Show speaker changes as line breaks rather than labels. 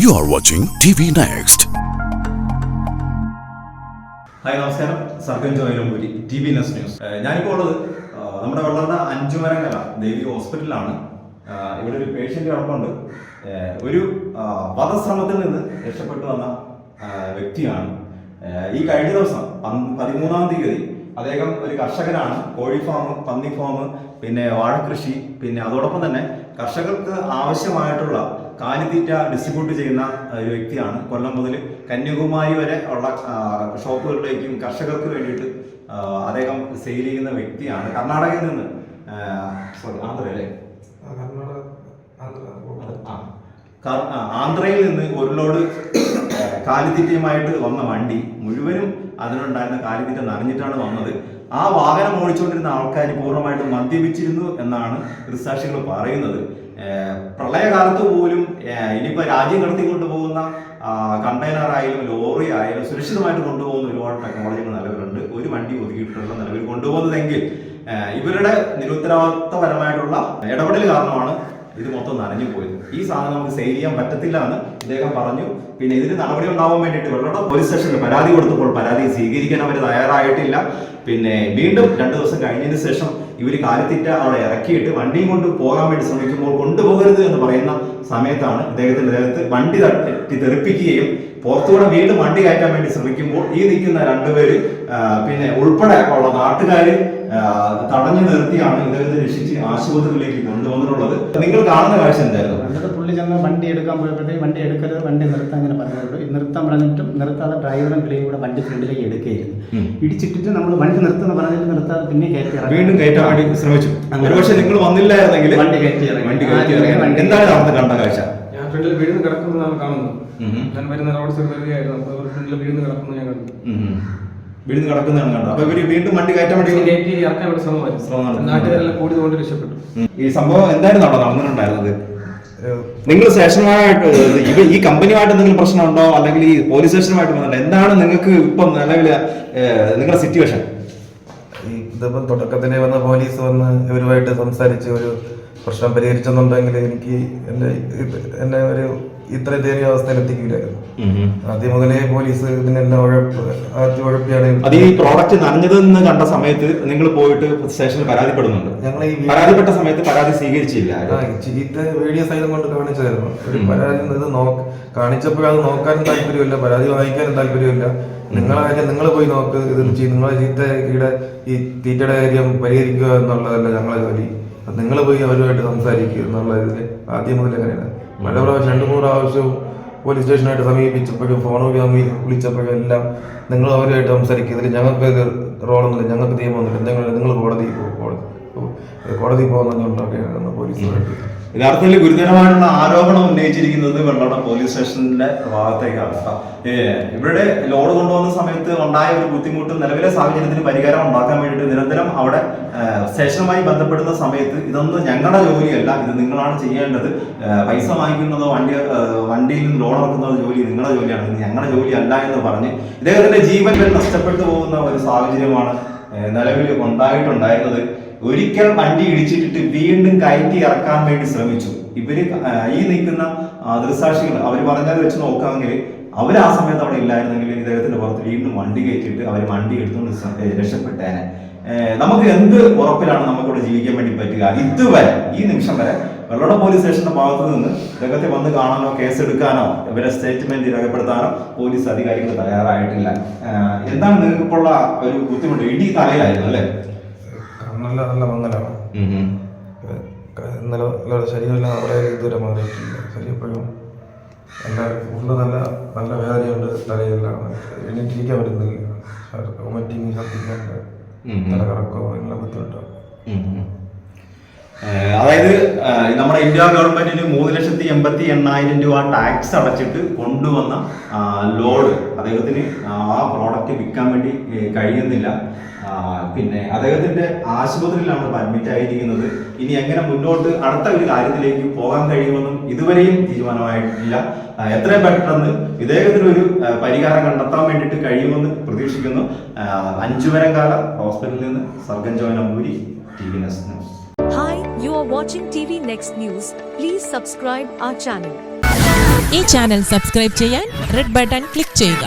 You watching T V next
hi നമസ്കാരം. സർക്കൻ ജോയിലമ്പൂരി ടി വി നെക്സ്റ്റ് ന്യൂസ് ഞാനിപ്പോൾ ഉള്ളത് നമ്മുടെ നമ്മുടെ അഞ്ചു മരങ്ങര ദേവി ഹോസ്പിറ്റലിലാണ്. ആ, ഇവിടെ ഒരു പേഷ്യന്റ് കിടപ്പുണ്ട്. ഒരു വധശ്രമത്തിൽ നിന്ന് രക്ഷപ്പെട്ടു വന്ന വ്യക്തിയാണ്. ഈ കഴിഞ്ഞ ദിവസം പതിമൂന്നാം തീയതി അദ്ദേഹം ഒരു കർഷകനാണ് കോഴി ഫാം പന്നി ഫാം പിന്നെ വാഴകൃഷി പിന്നെ അതോടൊപ്പം തന്നെ കർഷകർക്ക് ആവശ്യമായിട്ടുള്ള കാലിത്തീറ്റ ഡിസ്ട്രിബ്യൂട്ട് ചെയ്യുന്ന ഒരു വ്യക്തിയാണ് കൊല്ലം മുതൽ കന്യാകുമാരി വരെ ഉള്ള ഷോപ്പുകളിലേക്കും കർഷകർക്ക് വേണ്ടിയിട്ട് അദ്ദേഹം സെയിൽ ചെയ്യുന്ന വ്യക്തിയാണ് കർണാടകയിൽ നിന്ന് സോറി ആന്ധ്ര അല്ലേ ആന്ധ്രയിൽ നിന്ന് ഒരു ലോഡ് കാലിത്തീറ്റയുമായിട്ട് വന്ന വണ്ടി മുഴുവനും അതിനുണ്ടായിരുന്ന കാലിത്തീറ്റ നനഞ്ഞിട്ടാണ് വന്നത്. ആ വാഹനം ഓടിച്ചുകൊണ്ടിരുന്ന ആൾക്കാർ പൂർണമായിട്ടും മദ്യപിച്ചിരുന്നു എന്നാണ് ദൃസാക്ഷികൾ പറയുന്നത്. പ്രളയകാലത്ത് പോലും ഇനിയിപ്പോൾ രാജ്യം കടത്തിക്കൊണ്ട് പോകുന്ന കണ്ടെയ്നർ ആയാലും ലോറി ആയാലും സുരക്ഷിതമായിട്ട് കൊണ്ടുപോകുന്ന ഒരുപാട് ടെക്നോളജികൾ നിലവിലുണ്ട്. ഒരു വണ്ടി ഒതുക്കിയിട്ടുള്ള നിലവിൽ കൊണ്ടുപോകുന്നതെങ്കിൽ ഇവരുടെ നിരുത്തരവാദിത്തപരമായിട്ടുള്ള ഇടപെടൽ കാരണമാണ് ഇത് മൊത്തം നനഞ്ഞു പോയിരുന്നു ഈ സാധനം നമുക്ക് സെയിൽ ചെയ്യാൻ പറ്റത്തില്ല എന്ന് ഇദ്ദേഹം പറഞ്ഞു. പിന്നെ ഇതിന് നടപടി ഉണ്ടാവാൻ വേണ്ടിയിട്ട് വെള്ളം പോലീസ് സ്റ്റേഷനിൽ പരാതി കൊടുത്തപ്പോൾ പരാതി സ്വീകരിക്കാൻ അവർ തയ്യാറായിട്ടില്ല. പിന്നെ വീണ്ടും രണ്ടു ദിവസം കഴിഞ്ഞതിന് ശേഷം ഇവർ കാലിത്തീറ്റ അവിടെ ഇറക്കിയിട്ട് വണ്ടിയും കൊണ്ട് പോകാൻ വേണ്ടി ശ്രമിക്കുമ്പോൾ കൊണ്ടുപോകരുത് എന്ന് പറയുന്ന സമയത്താണ് ഇദ്ദേഹത്തിന്റെ ദേഹത്ത് വണ്ടി തട്ടി തെറിപ്പിക്കുകയും പുറത്തുകൂടെ വീണ്ടും വണ്ടി കയറ്റാൻ വേണ്ടി ശ്രമിക്കുമ്പോൾ ഈ നിൽക്കുന്ന രണ്ടുപേര് പിന്നെ ഉൾപ്പെടെ ഉള്ള നാട്ടുകാര് ആ, തടഞ്ഞു നിർത്തിയാണ് ഇദ്ദേഹത്തെ രക്ഷിച്ച് ആശുപത്രിയിലേക്ക് കൊണ്ടുവന്നിട്ടുള്ളത്. നിങ്ങൾ കാണുന്ന കാഴ്ച എന്തായിരുന്നു?
എന്നിട്ട് പുള്ളി ചെന്ന് വണ്ടി എടുക്കാൻ പോയപ്പോഴത്തേക്ക് വണ്ടി എടുക്കരുത് വണ്ടി നിർത്താൻ ഇങ്ങനെ പറഞ്ഞിട്ടുണ്ട്. നിർത്താൻ പറഞ്ഞിട്ടും നിർത്താതെ ഡ്രൈവറും കിളിയും കൂടെ വണ്ടി ഫ്രണ്ടിലേക്ക് എടുക്കുകയായിരുന്നു. ഇടിച്ചിട്ടിട്ട് നമ്മൾ വണ്ടി നിർത്തുന്ന പറഞ്ഞിട്ട് നിർത്താതെ പിന്നെ കയറ്റി
വീണ്ടും കയറ്റാൻ വേണ്ടി ശ്രമിച്ചു.
അങ്ങനെ.
ഒരുപക്ഷെ നിങ്ങൾ വന്നില്ലായിരുന്നെങ്കിൽ
വണ്ടി കയറ്റി ഇറങ്ങി.
വണ്ടി കയറ്റി എന്താണ് അവിടുത്തെ കണ്ട കാഴ്ച?
ഞാൻ ഫ്രണ്ടിൽ വീഴുന്ന് കിടക്കുന്നതാണ് കാണുന്നത്. ഞാൻ വരുന്ന റോഡ് സൈഡ് വരികയായിരുന്നു അപ്പോൾ ഫ്രണ്ടിൽ വീഴുന്ന് കിടക്കുന്നത് ഞാൻ കണ്ടു.
വീടിന് കിടക്കുന്നതാണ് കണ്ടത്. അപ്പൊ ഇവർ വീണ്ടും വണ്ടി കയറ്റാൻ വേണ്ടി. ഈ സംഭവം എന്തായിരുന്നു അവിടെ നടന്നിട്ടുണ്ടായിരുന്നത്? നിങ്ങൾ സ്റ്റേഷനുമായിട്ട് ഇവ ഈ കമ്പനിയുമായിട്ട് എന്തെങ്കിലും പ്രശ്നമുണ്ടോ? അല്ലെങ്കിൽ ഈ പോലീസ് സ്റ്റേഷനുമായിട്ട് ബന്ധമുണ്ടോ? എന്താണ് നിങ്ങൾക്ക് ഇപ്പം നിലവിൽ നിങ്ങളുടെ സിറ്റുവേഷൻ
ഇതിപ്പം തുടക്കത്തിന് വന്ന പോലീസ് വന്ന് ഇവരുമായിട്ട് സംസാരിച്ച് ഒരു പ്രശ്നം പരിഹരിച്ചെന്നുണ്ടെങ്കിൽ എനിക്ക് എന്റെ എന്നെ ഒരു ഇത്ര ദയനീയ അവസ്ഥയിൽ എത്തിക്കില്ലായിരുന്നു ആദ്യം മുതലേ പോലീസ് ഇതിനെല്ലാം ഉഴപ്പ് ഉഴപ്പിയാണ്
അത് ഈ പ്രോഡക്റ്റ് നനഞ്ഞതെന്ന് കണ്ട സമയത്ത് നിങ്ങൾ പോയിട്ട് സ്റ്റേഷനിൽ പരാതിപ്പെടുന്നുണ്ട്.
ഞങ്ങൾ ഈ
പരാതിപ്പെട്ട സമയത്ത് പരാതി സ്വീകരിച്ചില്ല
ചീത്ത വീഡിയോ സൈലം കൊണ്ട് കാണിച്ചായിരുന്നു ഒരു പരാതി ഇത് നോ കാണിച്ചപ്പോൾ അത് നോക്കാനും താല്പര്യമില്ല പരാതി വാങ്ങിക്കാനും താല്പര്യമില്ല. നിങ്ങളെ കാര്യം നിങ്ങൾ പോയി നോക്ക് ഇത് നിങ്ങളെ ചീത്ത ഈടെ ഈ തീറ്റയുടെ കാര്യം പരിഹരിക്കുക എന്നുള്ളതല്ല ഞങ്ങളെ ജോലി. നിങ്ങൾ പോയി അവരുമായിട്ട് സംസാരിക്കുക എന്നുള്ള ഇതിൽ ആദ്യം മുതൽ അങ്ങനെയാണ് പല പ്രാവശ്യം രണ്ട് മൂന്ന് പ്രാവശ്യവും പോലീസ് സ്റ്റേഷനായിട്ട് സമീപിച്ചപ്പോഴും ഫോൺ വിളിച്ചപ്പോഴും എല്ലാം നിങ്ങൾ അവരുമായിട്ട് സംസാരിക്കുക ഇതിൽ ഞങ്ങൾക്ക് റോളൊന്നുമില്ല ഞങ്ങൾക്ക് നിയമമൊന്നുമില്ല. നിങ്ങൾ നിങ്ങൾ കോടതി പോകും. കോടതി കോടതി പോകുന്നതുകൊണ്ടൊക്കെയാണ് പോലീസ്
യഥാർത്ഥത്തിൽ ഗുരുതരമായിട്ടുള്ള ആരോപണം ഉന്നയിച്ചിരിക്കുന്നത് വെള്ളട പോലീസ് സ്റ്റേഷന്റെ ഭാഗത്തേക്കാണ്. ഇവിടെ ലോഡ് കൊണ്ടുവന്ന സമയത്ത് ഉണ്ടായ ഒരു ബുദ്ധിമുട്ട് നിലവിലെ സാഹചര്യത്തിന് പരിഹാരം ഉണ്ടാക്കാൻ വേണ്ടിയിട്ട് നിരന്തരം അവിടെ സ്റ്റേഷനുമായി ബന്ധപ്പെടുന്ന സമയത്ത് ഇതൊന്നും ഞങ്ങളുടെ ജോലിയല്ല ഇത് നിങ്ങളാണ് ചെയ്യേണ്ടത്. പൈസ വാങ്ങിക്കുന്നതോ വണ്ടി വണ്ടിയിൽ നിന്ന് ലോഡ് ഇറക്കുന്നതോ ജോലി നിങ്ങളുടെ ജോലിയാണ് ഇത് ഞങ്ങളുടെ ജോലിയല്ല എന്ന് പറഞ്ഞ് ഇദ്ദേഹത്തിന്റെ ജീവൻ നഷ്ടപ്പെട്ടു പോകുന്ന ഒരു സാഹചര്യമാണ് നിലവിൽ ഉണ്ടായിട്ടുണ്ടായിരുന്നത്. ഒരിക്കൽ വണ്ടി ഇടിച്ചിട്ടിട്ട് വീണ്ടും കയറ്റി ഇറക്കാൻ വേണ്ടി ശ്രമിച്ചു. ഇവർ ഈ നിൽക്കുന്ന ദൃസാക്ഷികൾ അവർ പറഞ്ഞത് വെച്ച് നോക്കാമെങ്കിൽ അവർ ആ സമയത്ത് അവിടെ ഇല്ലായിരുന്നെങ്കിൽ ഇദ്ദേഹത്തിന്റെ പുറത്ത് വീണ്ടും വണ്ടി കയറ്റിയിട്ട് അവർ വണ്ടി എടുത്തുകൊണ്ട് രക്ഷപ്പെട്ടേനെ. നമുക്ക് എന്ത് ഉറപ്പിലാണ് നമുക്ക് ഇവിടെ ജീവിക്കാൻ വേണ്ടി പറ്റുക? ഇതുവരെ ഈ നിമിഷം വരെ വെള്ളട പോലീസ് സ്റ്റേഷന്റെ ഭാഗത്ത് നിന്ന് ഇദ്ദേഹത്തെ വന്ന് കാണാനോ കേസ് എടുക്കാനോ ഇവരെ സ്റ്റേറ്റ്മെന്റ് രേഖപ്പെടുത്താനോ പോലീസ് അധികാരികൾ തയ്യാറായിട്ടില്ല. എന്താണ് നിങ്ങൾക്കിപ്പോൾ ഒരു ബുദ്ധിമുട്ട്? ഇടി തലയിലായിരുന്നു അല്ലേ?
നല്ല നല്ല മങ്ങലാണ്. ഇന്നലെ നല്ല ശരീരമെല്ലാം അവിടെ ഇതുവരെ മാറിയിട്ടില്ല. എപ്പോഴും നല്ല ഫുള്ള് നല്ല നല്ല വേദനയുണ്ട് തലയെല്ലാം. എണീറ്റിരിക്കാൻ പറ്റുന്നില്ല. വൊമിറ്റിങ് ഛർദ്ദിക്കാണ്ട്
ഉം.
തല കറക്കോ എല്ലാം ബുദ്ധിമുട്ടാണ്
അതായത് നമ്മുടെ ഇന്ത്യ ഗവൺമെന്റിന് മൂന്ന് ലക്ഷത്തി എൺപത്തി എണ്ണായിരം രൂപ ടാക്സ് അടച്ചിട്ട് കൊണ്ടുവന്ന ലോഡ് അദ്ദേഹത്തിന് ആ പ്രോഡക്റ്റ് വിൽക്കാൻ വേണ്ടി കഴിയുന്നില്ല. പിന്നെ അദ്ദേഹത്തിന്റെ ആശുപത്രിയിലാണ് അഡ്മിറ്റ് ആയിരിക്കുന്നത് ഇനി എങ്ങനെ മുന്നോട്ട് അടുത്ത ഒരു കാര്യത്തിലേക്ക് പോകാൻ കഴിയുമെന്നും ഇതുവരെയും തീരുമാനമായിട്ടില്ല. എത്രയും പെട്ടെന്ന് ഇദ്ദേഹത്തിന് ഒരു പരിഹാരം കണ്ടെത്താൻ വേണ്ടിയിട്ട് കഴിയുമെന്ന് പ്രതീക്ഷിക്കുന്നു. അഞ്ചുവരം കാലം ഹോസ്പിറ്റലിൽ നിന്ന് സർഗൻ ജോനമ്പൂരി T
V news. are watching TV Next News. Please subscribe our channel.
ഈ ചാനൽ സബ്സ്ക്രൈബ് ചെയ്യാൻ റെഡ് ബട്ടൺ ക്ലിക്ക് ചെയ്യുക